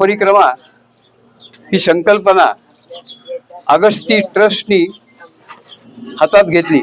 परिक्रमा ही संकल्पना अगस्ती ट्रस्टनी हातात घेतली.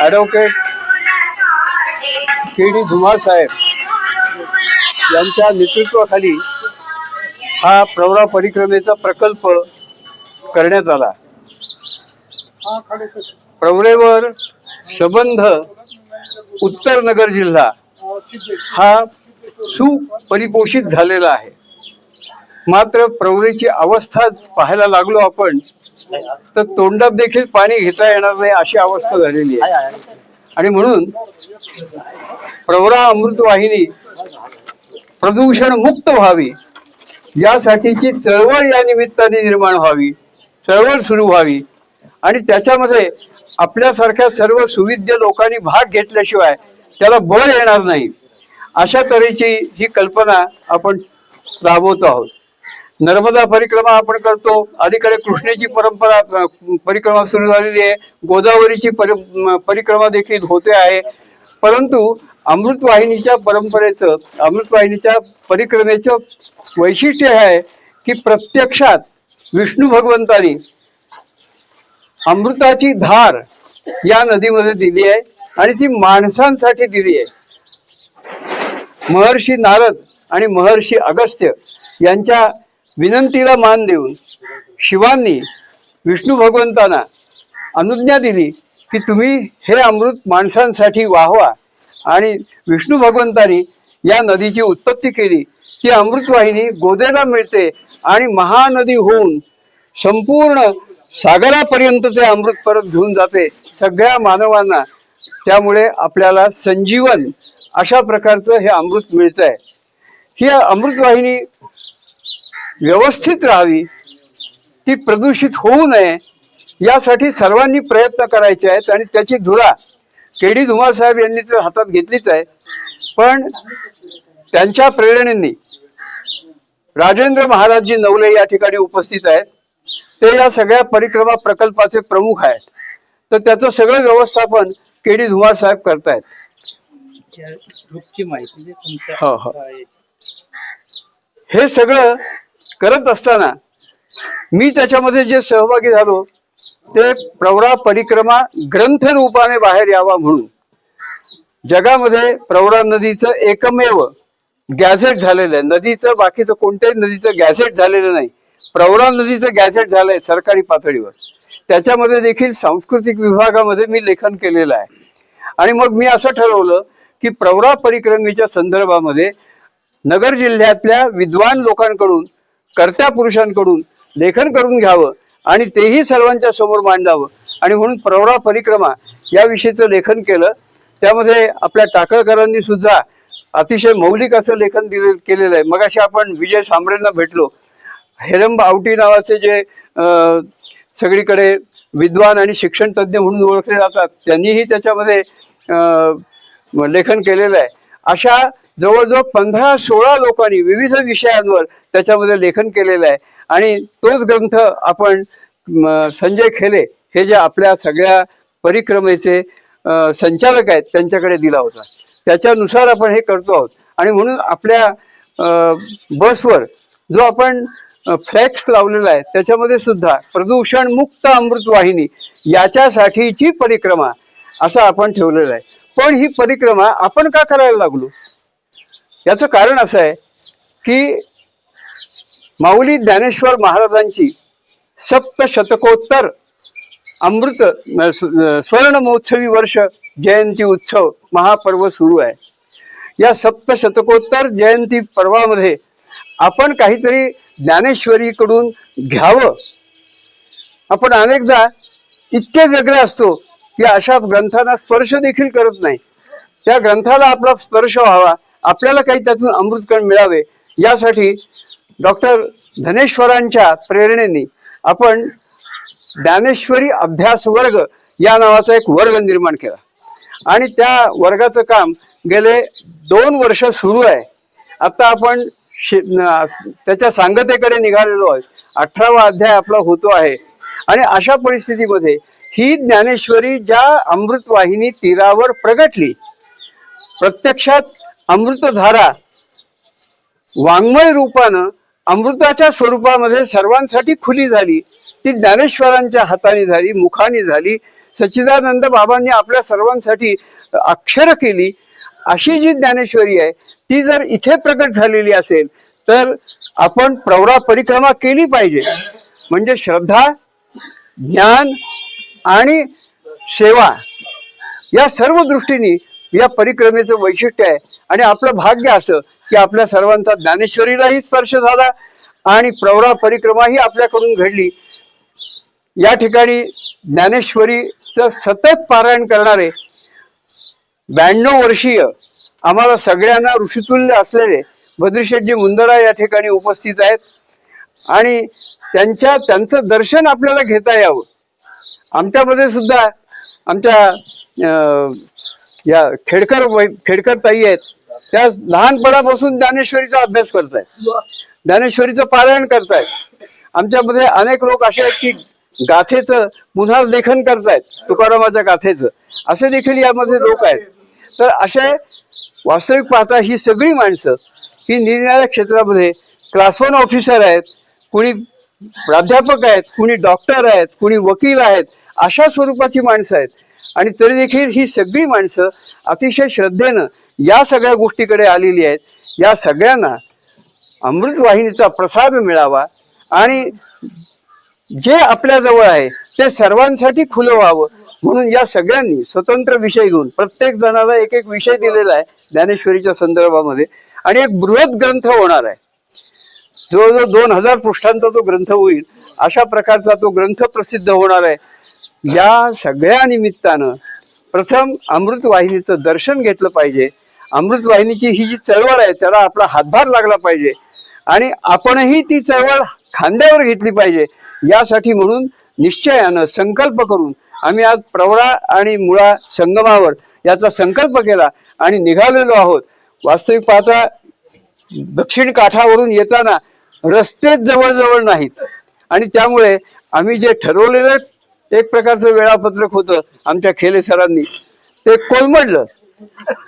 ॲडव्होकेट के डी धुमाळ साहेब यांच्या नेतृत्वाखाली हा प्रवरा परिक्रमेचा प्रकल्प करण्यात आला. प्रवरेवर संबंध उत्तर नगर जिल्हा हा सुपरिपोषित झालेला आहे. मात्र प्रवृत्तीची अवस्था पाहायला लागलो आपण तर तोंडात देखील पाणी घेता येणार नाही अशी अवस्था झालेली आहे. आणि म्हणून प्रवरा अमृत वाहिनी प्रदूषण मुक्त व्हावी यासाठीची चळवळ या निमित्ताने निर्माण व्हावी चळवळ सुरू व्हावी. आणि त्याच्यामध्ये आपल्यासारख्या सर्व सुविद्य लोकांनी भाग घेतल्याशिवाय त्याला बळ येणार नाही. अशा तऱ्हेची ही कल्पना आपण राबवतो आहोत. नर्मदा परिक्रमा आपण करतो. अलीकडे कृष्णेची परंपरा परिक्रमा सुरू झालेली आहे. गोदावरीची परि परिक्रमा देखील होते आहे. परंतु अमृतवाहिनीच्या परंपरेचं अमृतवाहिनीच्या परिक्रमेचं वैशिष्ट्य आहे की प्रत्यक्षात विष्णू भगवंतानी अमृताची धार या नदीमध्ये दिली आहे आणि ती माणसांसाठी दिली आहे. महर्षी नारद आणि महर्षी अगस्त्य यांच्या विनंतीला मान देऊन शिवांनी विष्णू भगवंतांना अनुज्ञा दिली की तुम्ही हे अमृत माणसांसाठी वाहवा. आणि विष्णू भगवंतानी या नदीची उत्पत्ती केली. ती अमृतवाहिनी गोदेला मिळते आणि महानदी होऊन संपूर्ण सागरापर्यंत ते अमृत परत घेऊन जाते. सगळ्या मानवांना त्यामुळे आपल्याला संजीवन अशा प्रकारचं हे अमृत मिळतं आहे ही अमृतवाहिनी व्यवस्थित राहावी ती प्रदूषित होऊ नये यासाठी सर्वांनी प्रयत्न करायचे आहेत आणि त्याची धुरा के डी धुमाळ साहेब यांनी तर हातात घेतलीच आहे. पण त्यांच्या प्रेरणेने राजेंद्र महाराजजी नवले या ठिकाणी उपस्थित आहेत. ते या सगळ्या परिक्रमा प्रकल्पाचे प्रमुख आहेत. तर त्याचं सगळं व्यवस्थापन के डी धुमाळ साहेब करतायत. ग्रुपची माहिती हो, हो. हे सगळं करत असताना मी त्याच्यामध्ये जे सहभागी झालो ते प्रवरा परिक्रमा ग्रंथ रूपाने बाहेर यावा म्हणून. जगामध्ये प्रवरा नदीचं एकमेव गॅझेट झालेलं आहे. नदीचं बाकीचं कोणत्याही नदीचं गॅझेट झालेलं नाही. प्रवरा नदीचं गॅझेट झालंय सरकारी पातळीवर. त्याच्यामध्ये देखील सांस्कृतिक विभागामध्ये मी लेखन केलेलं आहे. आणि मग मी असं ठरवलं की प्रवरा परिक्रमेच्या संदर्भामध्ये नगर जिल्ह्यातल्या विद्वान लोकांकडून कर्त्या पुरुषांकडून लेखन करून घ्यावं आणि तेही सर्वांच्या समोर मांडावं. आणि म्हणून प्रवरा परिक्रमा याविषयीचं लेखन केलं. त्यामध्ये आपल्या टाकळकरांनी सुद्धा अतिशय मौलिक असं लेखन दिले केलेलं आहे. मग आपण विजय सांबरेंना भेटलो. हेरंब आवटी नावाचे जे सगळीकडे विद्वान आणि शिक्षण तज्ज्ञ म्हणून ओळखले जातात त्यांनीही त्याच्यामध्ये लेखन केलेलं आहे. अशा जवळजवळ पंधरा सोळा लोकांनी विविध विषयांवर त्याच्यामध्ये लेखन केलेलं आहे. आणि तोच ग्रंथ आपण संजय खेले हे जे आपल्या सगळ्या परिक्रमेचे संचालक आहेत त्यांच्याकडे दिला होता. त्याच्यानुसार आपण हे करतो आहोत. आणि म्हणून आपल्या अं, बसवर जो आपण फ्लॅक्स लावलेला आहे त्याच्यामध्ये सुद्धा प्रदूषण मुक्त अमृत वाहिनी याच्यासाठीची परिक्रमा असं आपण ठेवलेलं आहे. पण ही परिक्रमा आपण का करायला लागलो? याचं कारण असं आहे की माऊली ज्ञानेश्वर महाराजांची सप्तशतकोत्तर अमृत स्वर्ण महोत्सवी वर्ष जयंती उत्सव महापर्व सुरू आहे. या सप्तशतकोत्तर जयंती पर्वामध्ये आपण काहीतरी ज्ञानेश्वरीकडून घ्यावं. आपण अनेकदा इतके वेगळे असतो की अशा ग्रंथांना स्पर्श देखील करत नाही. त्या ग्रंथाला आपला स्पर्श व्हावा. आपल्याला काही त्यातून अमृतकण मिळावे यासाठी डॉक्टर धनेश्वरांच्या प्रेरणेने आपण ज्ञानेश्वरी अभ्यास वर्ग या नावाचा एक वर्ग निर्माण केला. आणि त्या वर्गाचं काम गेले दोन वर्ष सुरू आहे. आता आपण शे- त्याच्या सांगतेकडे निघालेलो आहे अठरावा अध्याय आपला होतो आहे. आणि अशा परिस्थितीमध्ये ही ज्ञानेश्वरी ज्या अमृतवाहिनी तीरावर प्रगटली प्रत्यक्षात अमृतधारा वाङ्मय रूपानं अमृताच्या स्वरूपामध्ये सर्वांसाठी खुली झाली. ती ज्ञानेश्वरांच्या हाताने झाली मुखाने झाली. सच्चिदानंद बाबांनी आपल्या सर्वांसाठी अक्षर केली. अशी जी ज्ञानेश्वरी आहे ती जर इथे प्रकट झालेली असेल तर आपण प्रवरा परिक्रमा केली पाहिजे. म्हणजे श्रद्धा ज्ञान आणि सेवा या सर्व दृष्टीने या परिक्रमेचं वैशिष्ट्य आहे. आणि आपलं भाग्य असं की आपल्या सर्वांचा ज्ञानेश्वरीलाही स्पर्श झाला आणि प्रवरा परिक्रमा ही आपल्याकडून घडली. या ठिकाणी ज्ञानेश्वरीचं सतत पारायण करणारे ब्याण्णव वर्षीय आम्हाला सगळ्यांना ऋषितुल्य असलेले बद्रीशेठजी मुंदडा या ठिकाणी उपस्थित आहेत. आणि त्यांच्या त्यांचं दर्शन आपल्याला घेता यावं. आमच्यामध्ये सुद्धा आमच्या अं, या खेडकर खेडकर ताई आहेत त्या लहानपणापासून ज्ञानेश्वरीचा अभ्यास करतायत. ज्ञानेश्वरीचं पारायण करतायत. आमच्यामध्ये अनेक लोक असे आहेत की गाथेचं पुन्हा लेखन करतायत तुकारामाच्या गाथेचं. असे देखील यामध्ये लोक आहेत. तर असे वास्तविक पाहता ही सगळी माणसं ही निरनिराळ्या क्षेत्रामध्ये क्लास वन ऑफिसर आहेत कुणी प्राध्यापक आहेत कुणी डॉक्टर आहेत कुणी वकील आहेत अशा स्वरूपाची माणसं आहेत. आणि तरी देखील ही सगळी माणसं अतिशय श्रद्धेनं या सगळ्या गोष्टीकडे आलेली आहेत. या सगळ्यांना अमृतवाहिनीचा प्रसाद मिळावा आणि जे आपल्या जवळ आहे ते सर्वांसाठी खुलं व्हावं. म्हणून या सगळ्यांनी स्वतंत्र विषय घेऊन प्रत्येक जणाला एक एक विषय दिलेला आहे ज्ञानेश्वरीच्या संदर्भामध्ये. आणि एक बृहत ग्रंथ होणार आहे. जवळजवळ दोन हजार पृष्ठांचा तो ग्रंथ होईल. अशा प्रकारचा तो ग्रंथ प्रसिद्ध होणार आहे. या सगळ्या निमित्तानं प्रथम अमृत वाहिनीचं दर्शन घेतलं पाहिजे. अमृत वाहिनीची ही जी चळवळ आहे त्याला आपला हातभार लागला पाहिजे. आणि आपणही ती चळवळ खांद्यावर घेतली पाहिजे. यासाठी म्हणून निश्चयानं संकल्प करून आम्ही आज प्रवरा आणि मुळा संगमावर याचा संकल्प केला आणि निघालेलो आहोत. वास्तविक पाहता दक्षिण काठावरून येताना रस्तेच जवळजवळ नाहीत. आणि त्यामुळे आम्ही जे ठरवलेलं एक प्रकारचं वेळापत्रक होतं आमच्या खेले सरांनी. ते कोलमडलं.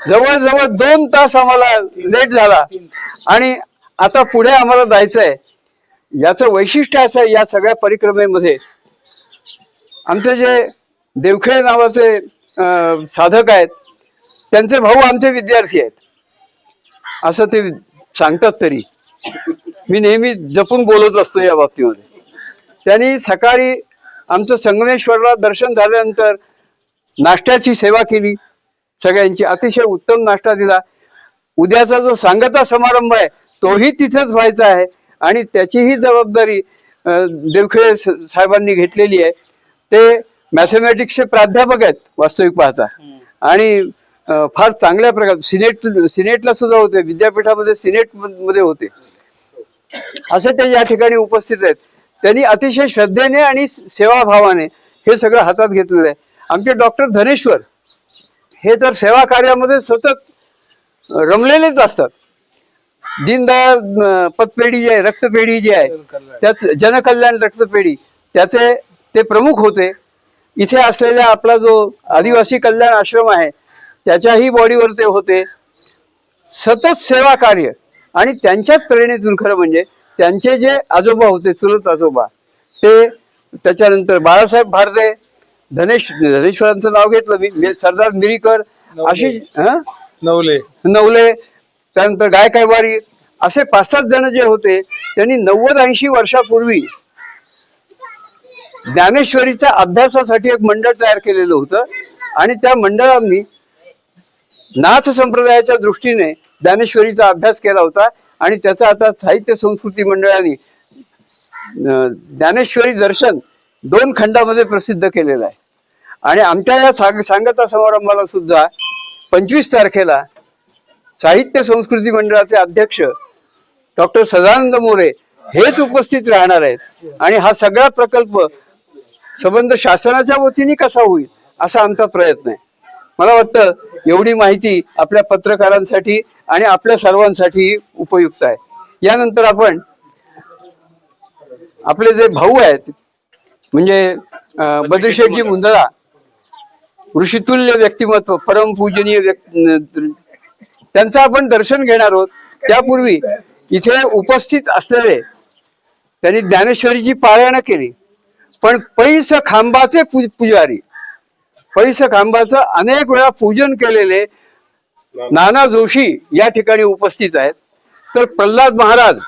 जवळजवळ दोन तास आम्हाला लेट झाला. आणि आता पुढे आम्हाला जायचं आहे याचं वैशिष्ट्य असं आहे या सगळ्या परिक्रमेमध्ये आमचे जे देवखेळ नावाचे साधक आहेत त्यांचे भाऊ आमचे विद्यार्थी आहेत. असं ते सांगतात तरी. मी नेहमी जपून बोलत असतो या बाबतीमध्ये. त्यांनी सकाळी आमचं संगमेश्वरला दर्शन झाल्यानंतर नाश्त्याची सेवा केली. सगळ्यांची अतिशय उत्तम नाश्ता दिला. उद्याचा जो सांगता समारंभ आहे तोही तिथेच व्हायचा आहे आणि त्याचीही जबाबदारी देवखिळे देवखेळे साहेबांनी घेतलेली आहे. ते मॅथमॅटिक्सचे प्राध्यापक आहेत वास्तविक पाहता. आणि फार चांगल्या प्रकार सिनेट सिनेटला सुद्धा होते. विद्यापीठामध्ये सिनेटमध्ये होते. असे ते या ठिकाणी उपस्थित आहेत. त्यांनी अतिशय श्रद्धेने आणि सेवाभावाने हे सगळं हातात घेतलेलं आहे. आमचे डॉक्टर धनेश्वर हे तर सेवा कार्यामध्ये सतत रमलेलेच असतात. दीनदयाळ पतपेढी जी आहे रक्तपेढी जी आहे त्याच जनकल्याण रक्तपेढी त्याचे ते प्रमुख होते. इथे असलेला आपला जो आदिवासी कल्याण आश्रम आहे त्याच्याही बॉडीवर ते होते. सतत सेवा कार्य आणि त्यांच्याच प्रेरणेतून खरं म्हणजे त्यांचे जे आजोबा होते चुलत आजोबा ते त्याच्यानंतर बाळासाहेब भारदे धनेश धनेश्वरांचं नाव घेतलं मी सरदार मिरीकर अशी हं? नवले. नवले त्यानंतर गायकवाडी असे पाच सात जण जे होते त्यांनी नव्वद ऐंशी वर्षापूर्वी ज्ञानेश्वरीच्या अभ्यासासाठी एक मंडळ तयार केलेलं होतं आणि त्या मंडळांनी नाथ संप्रदायाच्या दृष्टीने ज्ञानेश्वरीचा अभ्यास केला होता. आणि त्याचा आता साहित्य संस्कृती मंडळाने ज्ञानेश्वरी दर्शन दोन खंडामध्ये प्रसिद्ध केलेलं आहे. आणि आमच्या या सांग सांगता समारंभाला सुद्धा पंचवीस तारखेला साहित्य संस्कृती मंडळाचे अध्यक्ष डॉक्टर सदानंद मोरे हेच उपस्थित राहणार आहेत. आणि हा सगळा प्रकल्प संबंध शासनाच्या वतीने कसा होईल असा आमचा प्रयत्न आहे. मला वाटतं एवढी माहिती आपल्या पत्रकारांसाठी आणि आपल्या सर्वांसाठी उपयुक्त आहे. यानंतर आपण आपले जे भाऊ आहेत म्हणजे बद्रीशेठजी मुंदळा ऋषितुल्य व्यक्तिमत्व परमपूजनीय व्यक्ती त्यांचं आपण दर्शन घेणार आहोत. त्यापूर्वी इथे उपस्थित असलेले त्यांनी ज्ञानेश्वरीची पारायण केली. पण पैस खांबाचे पुजारी पैस खांबाचं अनेक वेळा पूजन केलेले नाना जोशी या ठिकाणी उपस्थित आहेत. तर प्रल्हाद महाराज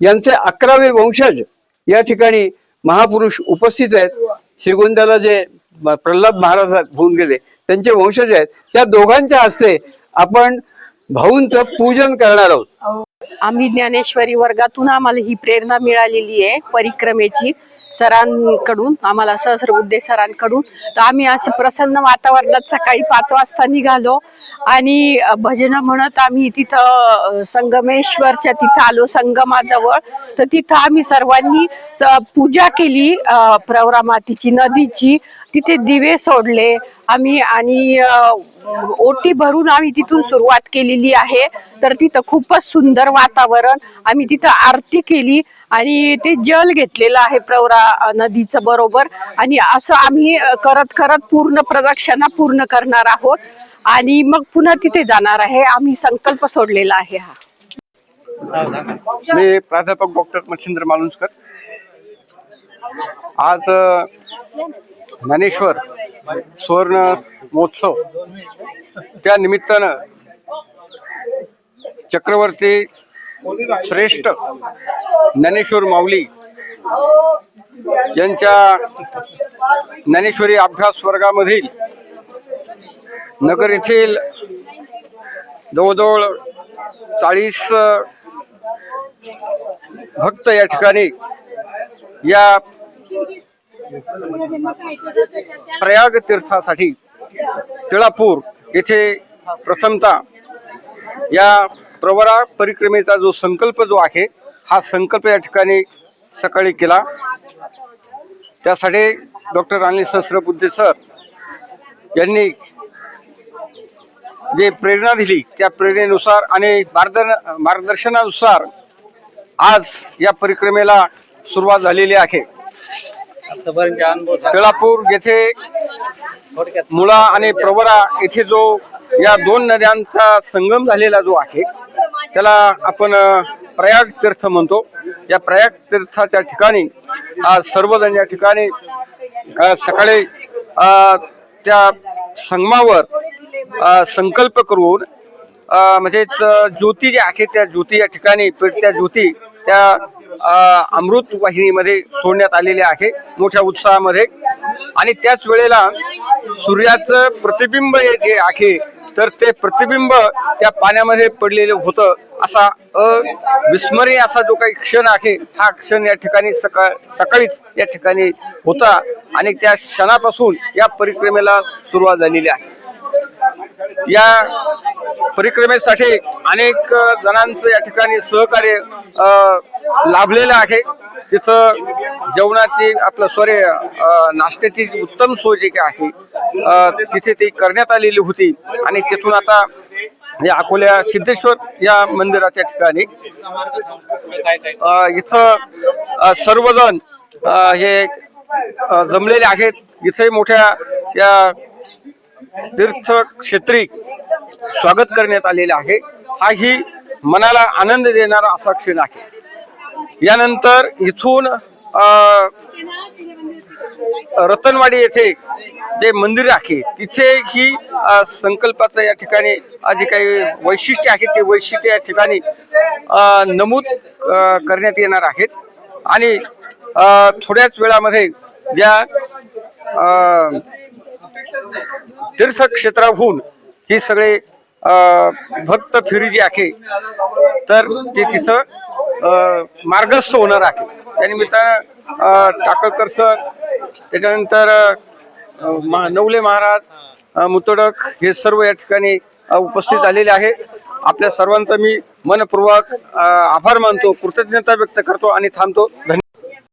यांचे अकरावे वंशज या ठिकाणी महापुरुष उपस्थित आहेत. श्रीगोंद्याला जे प्रल्हाद महाराज होऊन गेले त्यांचे वंशज आहेत. त्या दोघांच्या हस्ते आपण भाऊंचं पूजन करणार आहोत. आम्ही ज्ञानेश्वरी वर्गातून आम्हाला ही प्रेरणा मिळालेली आहे परिक्रमेची. सरांकडून आम्हाला सहस्रबुद्धे सरांकडून. तर आम्ही असं प्रसन्न वातावरणात सकाळी पाच वाजता निघालो आणि भजनं म्हणत आम्ही तिथं संगमेश्वरच्या तिथं आलो संगमाजवळ. तर तिथं आम्ही सर्वांनी पूजा केली प्रवरामातीची प्रवरा मातीची नदीची. तिथे दिवे सोडले. आम्ही आणि ओटी भरून आम्ही तिथून सुरुवात केलेली आहे. तर तिथं खूपच सुंदर वातावरण. आम्ही तिथं आरती केली आणि ते जल घेतलेलं आहे प्रवरा नदीचं बरोबर. आणि असं आम्ही करत करत पूर्ण प्रदक्षिणा पूर्ण करणार आहोत. आणि मग पुन्हा तिथे जाणार आहे. आम्ही संकल्प सोडलेला आहे हा. मी प्राध्यापक डॉक्टर मच्छिंद्र मालुंजकर आज ज्ञानेश्वर सुवर्ण महोत्सव. त्या निमित्तानं चक्रवर्ती श्रेष्ठ ज्ञानेश्वर माऊली यांच्या ज्ञानेश्वरी अभ्यास वर्गामधील नगर येथील जवळजवळ चाळीस भक्त या ठिकाणी या प्रयाग तीर्थासाठी तिळापूर येथे प्रथमतः या प्रवरा परिक्रमेचा जो संकल्प जो आहे हा संकल्प या ठिकाणी सकाळी केला. त्यासाठी डॉक्टर अनिल सहस्रबुद्धे सर यांनी जे प्रेरणा दिली त्या प्रेरणेनुसार आणि मार्गदर् मार्गदर्शनानुसार आज या परिक्रमेला सुरुवात झालेली आहे. तिळापूर येथे मुळा आणि प्रवरा येथे जो या दोन नद्यांचा संगम झालेला जो आहे त्याला आपण प्रयाग तीर्थ म्हणतो. या प्रयाग तीर्थाच्या ठिकाणी आज सर्वजण या ठिकाणी सकाळी त्या संगमावर संकल्प करून म्हणजे ज्योती जी आहे त्या ज्योती या ठिकाणी पेटत्या ज्योती त्या अमृत वाहिनीमध्ये सोडण्यात आलेले आहे मोठ्या उत्साहामध्ये. आणि त्याच वेळेला सूर्याचं प्रतिबिंब हे जे आहे तर ते प्रतिबिंब त्या पाण्यामध्ये पडलेलं होतं असा अविस्मरणीय असा जो काही क्षण आहे हा क्षण या ठिकाणी सकाळ सकाळीच या ठिकाणी होता. आणि त्या क्षणापासून या परिक्रमेला सुरुवात झालेली आहे. या परिक्रमेसाठी अनेक जणांचं या ठिकाणी सहकार्य लाभलेलं आहे. तिथं जेवणाची आपलं सॉरी नाश्त्याची उत्तम सोय जी काही आहे तिथे ती करण्यात आलेली होती. आणि तिथून आता या अकोल्या सिद्धेश्वर या मंदिराच्या ठिकाणी इथं सर्वजण हे जमलेले आहेत. इथे मोठ्या या तीर्थक्षेत्री स्वागत करण्यात आलेले आहे. हा ही मनाला आनंद देणारा असा क्षण आहे. यानंतर इथून रतनवाडी येथे जे मंदिर आहे तिथे ही संकल्पाचं या ठिकाणी जे काही वैशिष्ट्य आहे ते वैशिष्ट्य या ठिकाणी नमूद करण्यात येणार आहेत. आणि थोड्याच वेळामध्ये या तीर्थक्षेत्राहून ही सगळे भक्त फिरी जी आहे तर ते तिथं मार्गस्थ होणार आहे. त्यानिमित्तानं टाकळकर सर त्याच्यानंतर नवले महाराज मुतडक हे सर्व या ठिकाणी उपस्थित झालेले आहे आपल्या सर्वांचा मी मनपूर्वक आभार मानतो कृतज्ञता व्यक्त करतो आणि थांबतो. धन्यवाद.